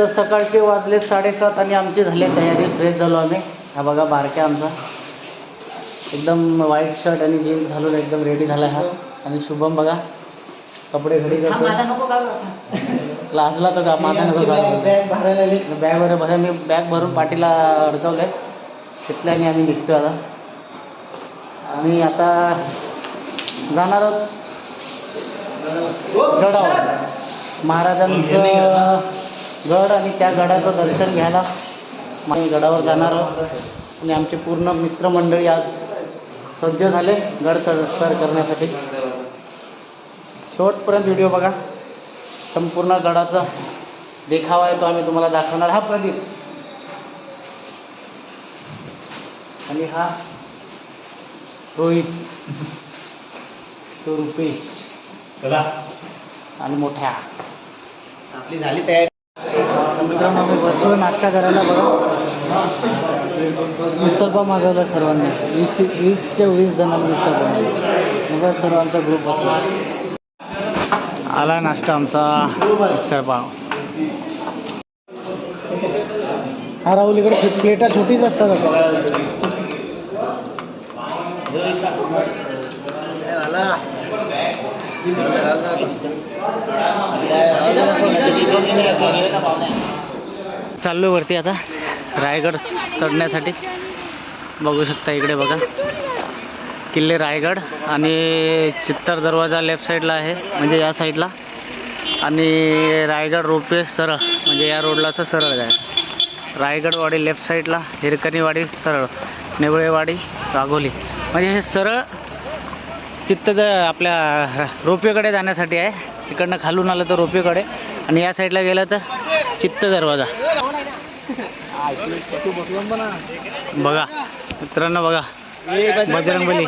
तर सकाळचे वाजले साडेसात आणि आमची झाली तयारी. फ्रेश झालो आम्ही. हा बघा बारक्या आमचा. एकदम व्हाईट शर्ट आणि जीन्स घालून एकदम रेडी झाला हा. आणि शुभम बघा कपडे घडी करतो लाजला तर का माझा नको बॅग वगैरे भरा मी बॅग भरून पाठीला अडकवलंय. तिथल्याने आम्ही निघतोय आता. आम्ही आता जाणार आहोत. गडावर. महाराजांचं गड आणि त्या गडाचं दर्शन घ्यायला आम्ही गडावर जाणार आहोत. आणि आमचे पूर्ण मित्रमंडळी आज सज्ज झाले गड सर सर करण्यासाठी. शेवटपर्यंत व्हिडिओ बघा. संपूर्ण गडाचा देखावा आहे तो आम्ही तुम्हाला दाखवणार. हा प्रदीप. आणि हा रोहित. तो रुपे आणि मोठ्या. आपली झाली तयारी. मित्रांनो आम्ही बसलो नाश्ता करायला बघा. मिसळपाव मागवला सर्वांनी. वीस वीसच्या वीस जणांना मिसळ मग सर्व आमचा ग्रुप बसला. आला नाश्ता आमचा मिसळपाव. हा राहुल इकडे प्लेटा छोटीच असतात आता. चाललो वरती आता. रायगड चढण्यासाठी. बघू शकता इकडे बघा. किल्ले रायगड आणि चित्तर दरवाजा लेफ्ट साईडला आहे म्हणजे या साईडला. आणि रायगड रोपवे सरळ म्हणजे या रोडला असं सरळ आहे रायगडवाडी लेफ्ट साईडला हिरकणीवाडी सरळ नेवळेवाडी राघोली. म्हणजे हे सरळ चित्त आपल्या रोपवेकडे जाण्यासाठी आहे. इकडनं खालून आलं तर रोपवेकडे आणि या साईडला गेलं तर चित्त दरवाजा. बघा मित्रांनो बघा. बजरंगबली.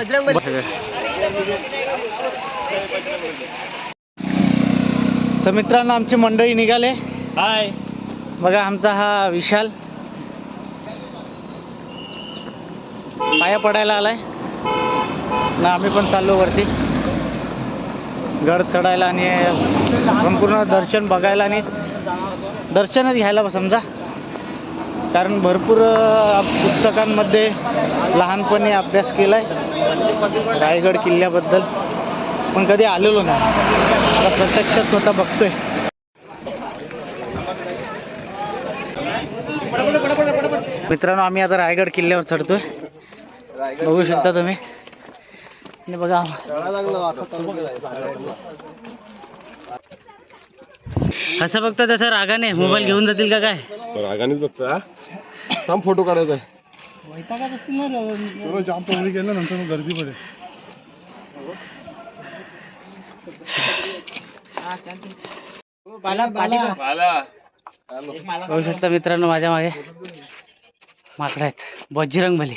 तर मित्रांनो आमची मंडळी निघाले. हाय. बघा आमचा हा विशाल. पाया पडायला आलाय. ना आम्ही पण चाललो वरती. गड चढायला आणि संपूर्ण दर्शन बघायला आणि दर्शनच घ्यायला समजा. कारण भरपूर पुस्तकांमध्ये लहानपणी अभ्यास केला आहे रायगड किल्ल्याबद्दल. पण कधी आलेलो नाही. आता प्रत्यक्षात स्वतः बघतोय. मित्रांनो आम्ही आता रायगड किल्ल्यावर चढतोय. बघू शकता तुम्ही. आणि बघा. असं बघता तसं रागाने मोबाईल घेऊन जातील का काय? रागानेच बघतो हा? थांब फोटो काढायचा चलो जाम पब्लिक गेलं नंतर मग गर्दी पडेल. शकता मित्रांनो माझ्या मागे माकडं आहेत. बजरंग बली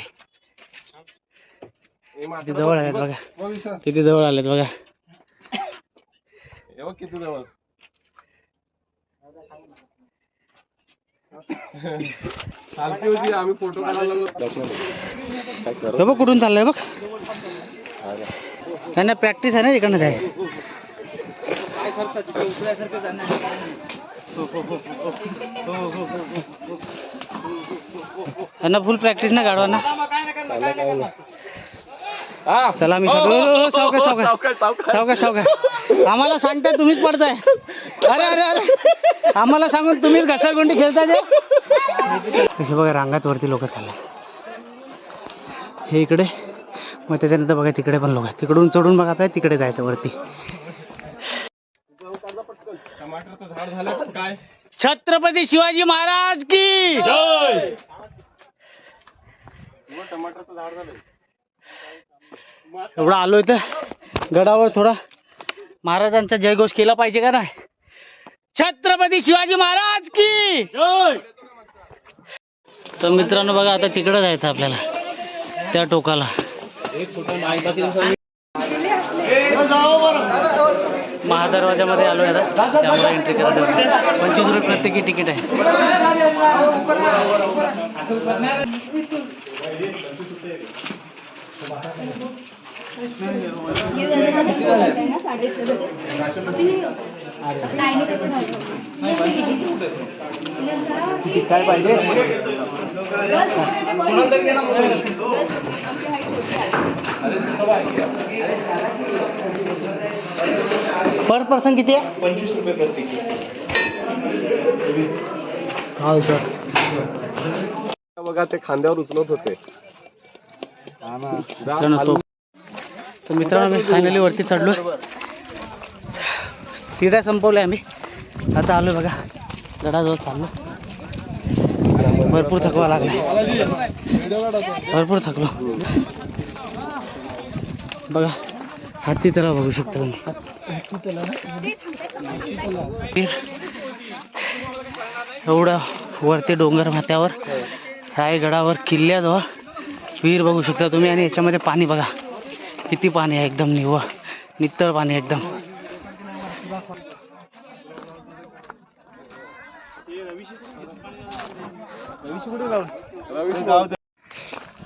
किती जवळ आहेत बघा किती जवळ आलेत बघा. किती जवळ. चालती होती आम्ही फोटो काढायला हे बघ कुठून चाललंय बघ. त्यांना प्रॅक्टिस आहे ना इकडनं काय त्यांना फुल प्रॅक्टिस ना गाडवा ना. चला मी सावकाश सावकाश. सावकाश सावकाश. आम्हाला सांगताय तुम्हीच पडताय. अरे अरे अरे. आम्हाला सांगून तुम्हीच घसरगुंडी खेळताय कसे बघा रांगात वरती लोक चालले. हे इकडे. मग त्याच्यानंतर बघा तिकडे पण लोक आहेत. तिकडून चढून बघा आपल्याला तिकडे जायचं वरती. टमाटरचं झाड झालं पण काय छत्रपती शिवाजी महाराज की! टमाटरचं झाड झालं एवढं आलो इथं गडावर थोडा महाराजांचा जयघोष केला पाहिजे का नाही? छत्रपती शिवाजी महाराज की! तर मित्रांनो बघा आता तिकडं जायचं आपल्याला त्या टोकाला. महादरवाजामध्ये आलोय आता त्यामुळे एंट्री करायला पंचवीस रुपये प्रत्येकी तिकीट आहे. किती काय पाहिजे पर पर्सन किती आहे? पंचवीस रुपये प्रत्येकी हा सर. बघा ते खांद्यावर उचलत होते. मित्रांनो तो तर मित्रांनो मी फायनली वरती चढलो सिड्या संपवल्या आम्ही. आता आलो बघा. गडाजवळ चाललो. भरपूर थकवा लागला. भरपूर थकलो. बघा हत्ती तलाव बघू शकता तुम्ही. एवढं वरती डोंगर माथ्यावर रायगडावर किल्ल्याजवळ. विहीर बघू शकता तुम्ही आणि याच्यामध्ये पाणी बघा. किती पाणी आहे एकदम निव्वळ. नितळ पाणी आहे एकदम.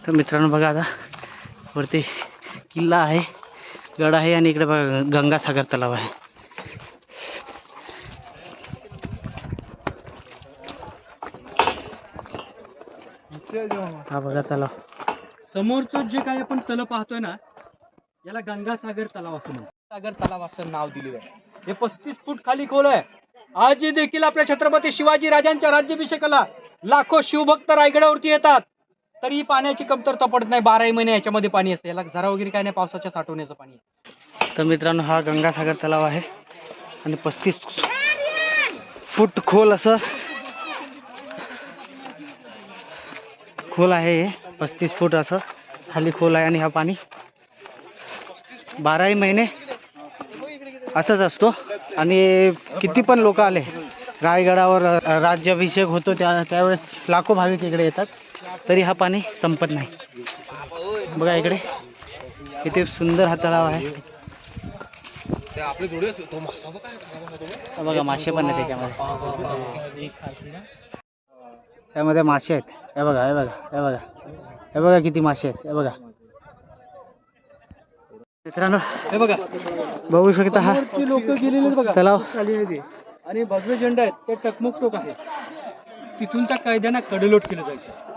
तर मित्रांनो बघा आता वरती किल्ला आहे गड आहे आणि इकडे बघा गंगासागर तलाव आहे. हा बघा तलाव. समोरचं जे काही आपण तल पाहतोय ना याला गंगासागर तलाव असं म्हणतात. सागर तलाव असं नाव दिलेलं आहे. हे पस्तीस फूट खाली खोल आहे. आजही देखील आपल्या छत्रपती शिवाजी राजांच्या राज्याभिषेकाला लाखो शिवभक्त रायगडावरती येतात. तरी पाण्याची कमतरता पडत नाही. बाराही महिने याच्यामध्ये पाणी असते. याला झरा वगैरे काय नाही पावसाच्या साठवण्याचं पाणी तर मित्रांनो हा गंगासागर तलाव आहे. आणि पस्तीस फूट खोल असं खोल आहे हे. पस्तीस फूट असं खाली खोल आहे आणि हा पाणी. बाराही महिने असंच असतो. आणि किती पण लोक आले रायगडावर राज्याभिषेक होतो त्या त्यावेळेस लाखो भाविक इकडे येतात. तरी हा पाणी संपत नाही. बघा इकडे किती सुंदर हा तलाव आहे. बघा मासे पण आहे त्याच्यामध्ये. त्यामध्ये मासे आहेत. हे बघा हे बघा हे बघा. हे बघा किती मासे आहेत. हे बघा. मित्रांनो हे बघा. बघू शकता हा लोक गेलेले बघा. तलाव. आणि भगवे झेंडा आहेत ते टकमुक टोक आहे. तिथून त्या कैद्यांना कडेलोट केलं जायचं.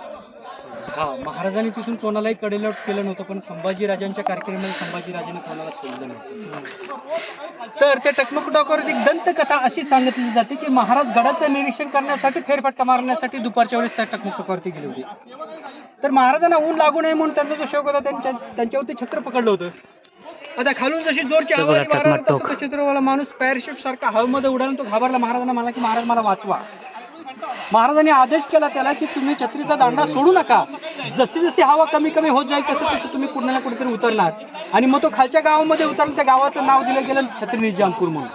हा महाराजांनी तिथून कोणालाही कडेलोट केलं नव्हतं पण संभाजी राजांच्या कारकिर्दीमध्ये संभाजी राजांनी कोणाला सोडलं नव्हतं. तर त्या टकमक टोकावर एक दंतकथा अशी सांगितली जाते की महाराज गडाचं निरीक्षण करण्यासाठी फेरफटका मारण्यासाठी दुपारच्या वेळेस त्या टकमक टोकावरती गेले होते. तर महाराजांना ऊन लागू नये म्हणून त्यांचा जो शौक होता त्यांच्या त्यांच्यावरती छत्र पकडलं होतं. आता खालून जशी जोरची हवा आली. तसं चित्रवाला माणूस पॅराशूट सारखा हवेमध्ये उडाला तो घाबरला. महाराजांना मला की महाराज मला वाचवा. महाराजांनी आदेश केला त्याला की तुम्ही छत्रीचा दांडा सोडू नका. जशी जशी हवा कमी कमी होत जाईल तसं तसं तुम्ही कुठे ना कुठेतरी उतरणार. आणि मग तो खालच्या गावामध्ये उतरला त्या गावाचं नाव दिलं गेलं छत्री निजामपूर म्हणून.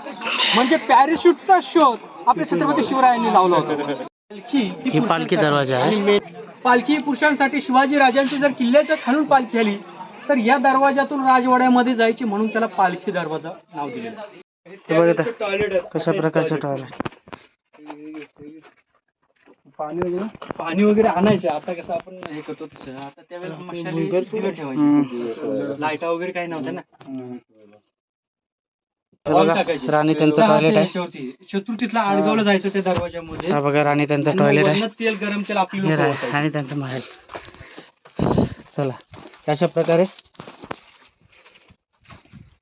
म्हणजे पॅराशूटचा शोध आपल्या छत्रपती शिवरायांनी लावला होता. पालखी ही पालखी दरवाजा आहे. पालखी पुरुषांसाठी शिवाजी राजांची जर किल्ल्याच्या खालून पालखी आली तर या दरवाजातून राजवाड्यामध्ये जायची म्हणून त्याला पालखी दरवाजा नाव दिलेलं आहे. हे बघा आता टॉयलेट आहे. कशा प्रकारचं टॉयलेट पाणी वगैरे आणायचे. आता कसं आपण हे करतो तसं. आता त्यावेळेस मशाली ठेवायचे. लाईटा वगैरे काही नव्हत्या ना. हे. राणी त्यांचं टॉयलेट आहे. चतुर्थीतला आडगावला जायचं त्या दरवाजामध्ये हा बघा राणी त्यांचं टॉयलेट आहे. तेल गरम तेल आपली हे. आणि त्यांचं महल. चला. अशा प्रकारे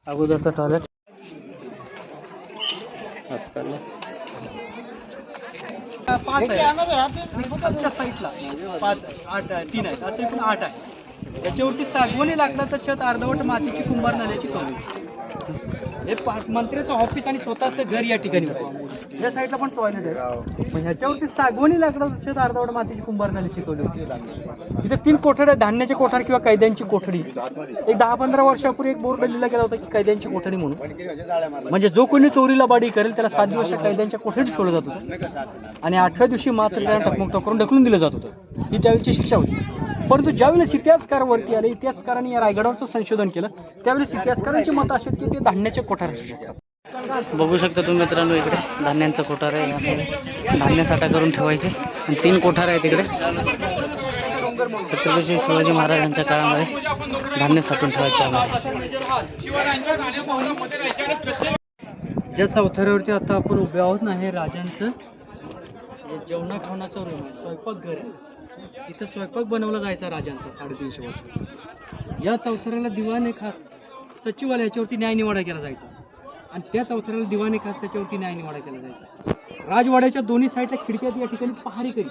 अगोदरचं टॉयलेट पाच आहे. साईडला पाच आहे आठ आहे तीन आहेत. असं एकूण आठ आहे. त्याच्यावरती सागवणी लाकडाचं छत अर्धवट मातीची कुंभार झाल्याची कमी. हे मंत्र्याचं ऑफिस आणि स्वतःचं घर या ठिकाणी होतं. या साईडला पण टॉयलेट आहे. पण ह्याच्यावरती सागवणी लाकडाचं छत अर्धवट मातीची कुंभार शिकवली होती. इथे तीन कोठड्या धान्याचे कोठार किंवा कैद्यांची कोठडी. एक दहा पंधरा वर्षापूर्वी एक बोर्ड लिहिला गेला होता की कैद्यांची कोठडी म्हणून. म्हणजे जो कोणी चोरीला बाडी करेल त्याला सात दिवस कैद्यांच्या कोठडीत ठेवलं जात होतं. आणि आठव्या दिवशी मात्र त्यांना टकमक करून ढकलून दिलं जात होतं. ही त्यावेळीची शिक्षा होती. परंतु ज्यावेळेस इतिहासकार वरती आले इतिहासकारांनी या रायगडावरचं संशोधन केलं त्यावेळेस इतिहासकारांचे मत असे की ते धान्याचे कोठार असू शकतात. बघू शकता तुम्ही मित्रांनो इकडे धान्यांचं कोठार आहे. धान्य साठा करून ठेवायचे. आणि तीन कोठार आहेत इकडे. छत्रपती शिवाजी महाराजांच्या काळामध्ये धान्य साठवून ठेवायचे आहे ज्या चौथऱ्यावरती आता आपण उभे आहोत ना हे राजांचं जेवणा खावणाचा रूम आहे. स्वयंपाक घर आहे. इथं स्वयंपाक बनवला जायचा राजांचा साडेतीनशे वर्ष या चौथऱ्याला दिवाने खास. सचिवालयाच्यावरती याच्यावरती न्यायनिवाडा केला जायचा. आणि त्या चौथऱ्याला दिवाने खास त्याच्यावरती न्यायनिवाडा केला जायचा. राजवाड्याच्या दोन्ही साईडला खिडक्यात या ठिकाणी पहारेकरी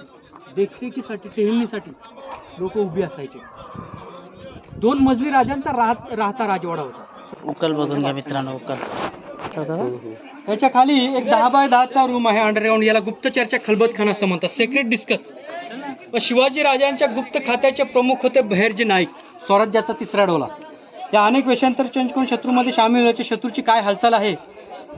देखरेखीसाठी टेहळणीसाठी लोक उभी असायचे. दोन मजली राजांचा राहत राहता राजवाडा होता. उकल बघून घ्या मित्रांनो उकल. त्याच्याखाली एक दहा बाय दहाचा रूम आहे अंडरग्राऊंड याला गुप्तचरच्या खलबतखाना असं म्हणतात. सेक्रेट डिस्कस व शिवाजी राजांच्या गुप्त खात्याचे प्रमुख होते बहिर्जी नाईक. स्वराज्याचा तिसरा डोला. या अनेक वेशांतर चेंज करून शत्रूमध्ये सामील व्हायचे शत्रूची काय हालचाल आहे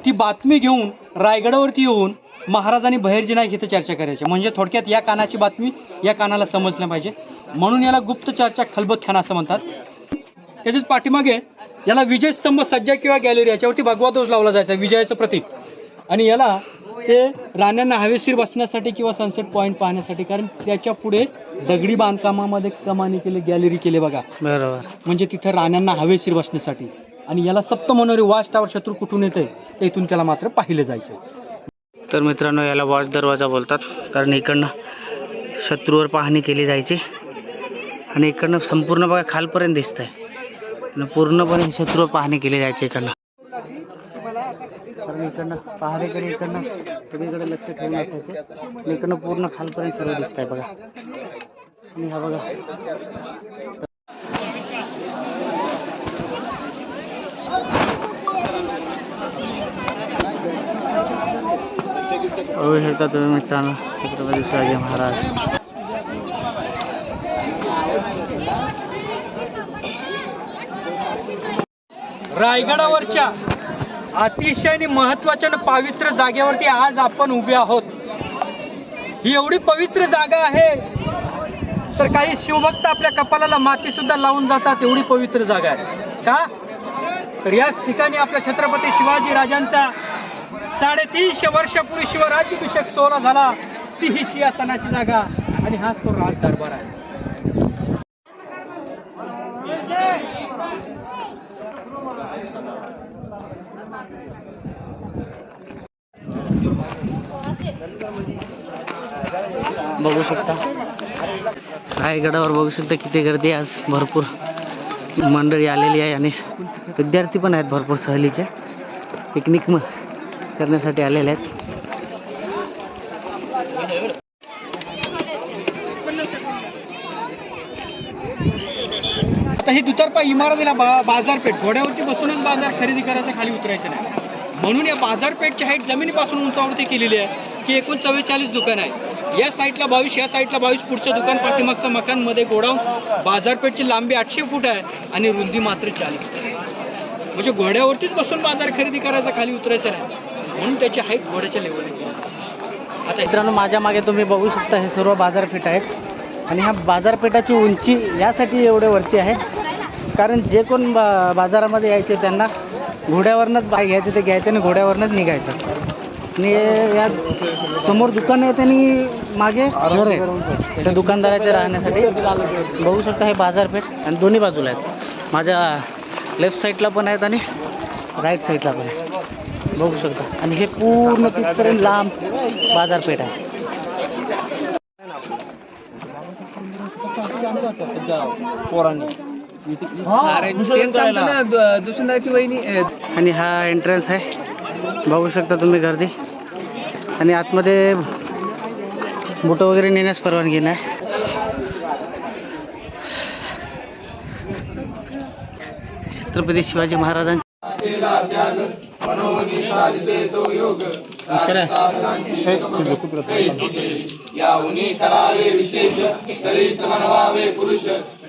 ती बातमी घेऊन रायगडावरती येऊन महाराजांनी बहिर्जी नाईक इथं चर्चा करायची. म्हणजे थोडक्यात या कानाची बातमी या कानाला समजल्या पाहिजे. म्हणून याला गुप्त चर्चा खलबत खलबतखाना असं म्हणतात. त्याच्याच पाठीमागे याला विजय स्तंभ सज्जा किंवा गॅलरी याच्यावरती भगवा ध्वज लावला जायचा विजयाचं प्रतीक. आणि याला ते राण्यांना हवेशीर बसण्यासाठी किंवा सनसेट पॉईंट पाहण्यासाठी. कारण त्याच्या पुढे दगडी बांधकामामध्ये कमानी केले गॅलरी केले बघा. बरोबर. म्हणजे तिथं राण्यांना हवेशीर बसण्यासाठी. आणि याला सप्त मनोरी वाच टावर शत्रू कुठून येते ते इथून त्याला मात्र पाहिलं जायचं तर मित्रांनो याला वॉच दरवाजा बोलतात. कारण इकडनं शत्रूवर पाहणी केली जायची. आणि इकडनं संपूर्ण बघा खालपर्यंत दिसतंय. आणि पूर्णपणे शत्रूवर पाहणी केली जायची इकडनं. मी इकडनं पहारेकडे इकडनं सगळीकडे लक्ष ठेवून असायचे इकडनं पूर्ण खालपर्यंत सर्व दिसतंय बघा. आणि हा बघा. बघू शकता तुम्ही मित्रांनो छत्रपती शिवाजी महाराज. रायगडावरच्या अतिशय आणि महत्त्वाच्या आणि पवित्र जागेवरती आज आपण उभे आहोत. ही एवढी पवित्र जागा आहे तर काही शिवभक्त आपल्या कपालाला माती सुद्धा लावून जातात एवढी पवित्र जागा आहे. का? तर याच ठिकाणी आपल्या छत्रपती शिवाजी राजांचा साडेतीनशे वर्षापूर्वी शिवराज्याभिषेक सोहळा झाला ती ही सिंहासनाची जागा आणि हाच तो राज दरबार आहे. बघू शकता. रायगडावर बघू शकता किती गर्दी आज भरपूर. मंडळी आलेली आहे आणि विद्यार्थी पण आहेत भरपूर सहलीचे. पिकनिक करण्यासाठी आलेले आहेत. आता ही दुतर्फा इमारतीला बा बाजारपेठ घोड्यावरती बसूनच बाजार खरेदी करायचं खाली उतरायचं नाही. म्हणून या बाजारपेठची हाईट जमिनीपासून उंचावरती केलेली आहे की एकूण चव्वेचाळीस दुकान आहे. या साईडला बावीस या साईडला बावीस पुढचं दुकान पाठीमागचं मकानमध्ये गोडाऊन बाजारपेठची लांबी आठशे फूट आहे आणि रुंदी मात्र चाळीस आहे. म्हणजे घोड्यावरतीच बसून बाजार खरेदी करायचा खाली उतरायचं नाही. म्हणून त्याची हाईट घोड्याच्या लेवलला आता मित्रांनो माझ्या मागे तुम्ही बघू शकता हे सर्व बाजारपेठ आहेत. आणि ह्या बाजारपेठाची उंची यासाठी एवढे वरती आहे. कारण जे कोण बा बाजारामध्ये यायचे त्यांना घोड्यावरनंच बाय घ्यायचं ते घ्यायचं आणि घोड्यावरनंच निघायचं. आणि या समोर दुकान आहे त्यांनी मागे घर आहे. त्या दुकानदाराच्या राहण्यासाठी. बघू शकता हे बाजारपेठ आणि दोन्ही बाजूला आहेत. माझ्या लेफ्ट साईडला पण आहेत आणि राईट साईडला पण आहे बघू शकता. आणि हे पूर्ण तिथपर्यंत लांब बाजारपेठ आहे. आणि हा एंट्रन्स आहे. बघू शकता तुम्ही गर्दी. आणि आतमध्ये बुटं वगैरे नेण्यास परवानगी नाही. छत्रपती शिवाजी महाराजांचे याहुनी करावे विशेष तरीच म्हणवावे पुरुष.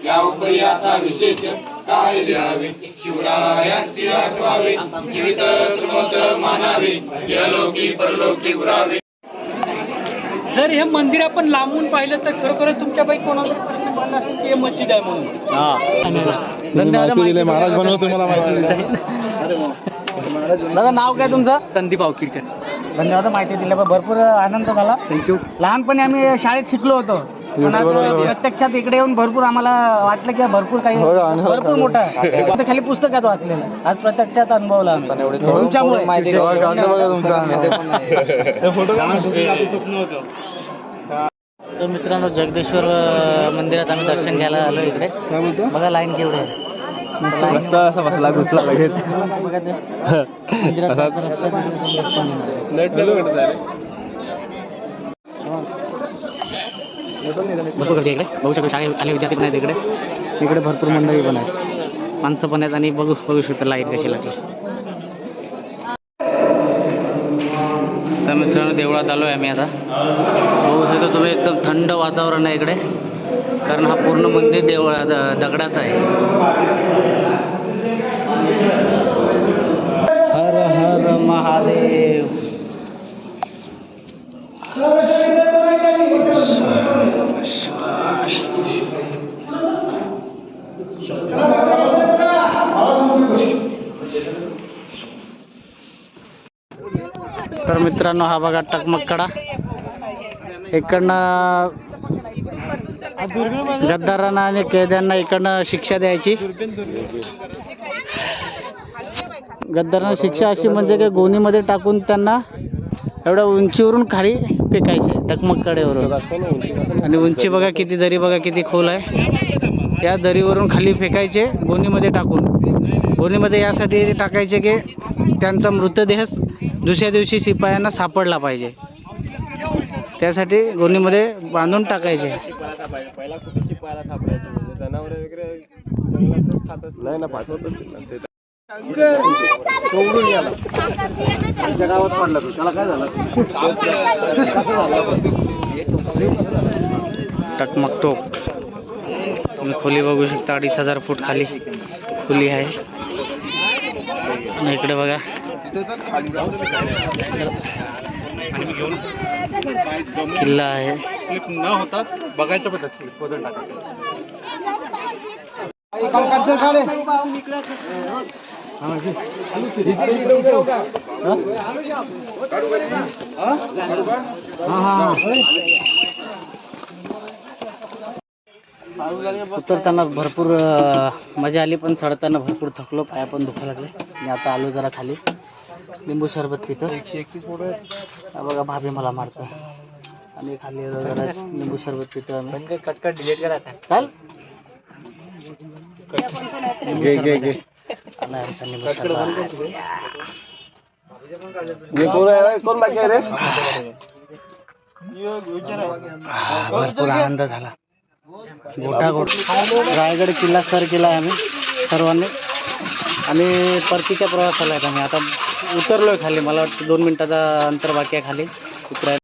या उपरी आता विशेष काय द्यावे? शिवरायांची आठवावे जीवित मानावे. यलोकी परलोकी उरावे. जर हे मंदिर आपण लांबून पाहिलं तर खरोखर तुमच्यापैकी कोणाचा प्रश्न पडला असेल की हे मस्जिद आहे म्हणून? धन्यवाद. माहिती महाराज बनवतो मला माहिती दादा नाव काय तुमचं? संदीप आवकीरकर. धन्यवाद माहिती दिल्याबद्दल भरपूर आनंद झाला. थँक्यू लहानपणी आम्ही शाळेत शिकलो होतो. पण आज प्रत्यक्षात इकडे येऊन भरपूर आम्हाला वाटलं की भरपूर काही भरपूर मोठं आहे फक्त खाली पुस्तकात वाचलेलं. आज प्रत्यक्षात अनुभवलं आम्ही तुमच्यामुळे तर मित्रांनो जगदेश्वर अं, मंदिरात आम्ही दर्शन घ्यायला आलो इकडे बघा लाईन केवढी आहे. असा बसला घुसला लगेच बघा ते मंदिरात जायचा रस्ता तिकडे दर्शन घेणार. भरपूर गर्दी इकडे बघू शकतो शाळे आले विद्यार्थी पण आहेत इकडे इकडे भरपूर मंडळी पण आहेत. माणसं पण आहेत आणि बघू बघू शकतो लाइट कशी लागली. तर मित्रांनो देवळात आलो आहे आम्ही आता. बघू शकतो तुम्ही एकदम थंड वातावरण आहे इकडे. कारण हा पूर्ण मंदिर देवळा दगडाचा आहे. हर हर महादेव. तर मित्रांनो हा बघा टकमकडा इकडनं गद्दारांना आणि कैद्यांना इकडनं शिक्षा द्यायची. गद्दारांना शिक्षा अशी म्हणजे की गोणीमध्ये टाकून त्यांना एवढ्या उंचीवरून खाली फेकायचे टकमककडेवरून आणि उंची बघा किती दरी बघा किती खोल आहे. या दरीवरून खाली फेकायचे गोणीमध्ये टाकून. गोणीमध्ये यासाठी टाकायचे की त्यांचा मृतदेह दुसऱ्या दिवशी शिपायांना सापडला पाहिजे. त्यासाठी गोणीमध्ये बांधून टाकायचे. पहिला कुठे शिपायला सापडायचं म्हणजे नाही ना पाठवतच आमच्या गावात पडला तो त्याला काय झालं टकमक टोक तुम्ही खोली बघू शकता अडीच हजार फूट खाली खोली आहे. इकडे बघा. किल्ला आहे. स्लिप न होता बघायचं पण स्लिप वजन उतरताना भरपूर मजा आली पण चढताना भरपूर थकलो पाया पण दुखायला लागले. मी आता आलो जरा खाली. लिंबू सरबत पितो. हा बघा भाभी मला मारतो आणि खाली जरा लिंबू सरबत पितो आम्ही. कटकट डिलीट करायचा चाल. घे घे घे. कोण बाकी रे भरपूर आनंद झाला. गोटा गोट रायगड किल्ला सर केला आहे आम्ही सर्वांनी आणि परतीच्या प्रवासाला आहेत आम्ही आता उतरलोय खाली मला वाटतं दोन मिनिटाचा अंतर बाकी आहे खाली उतरायला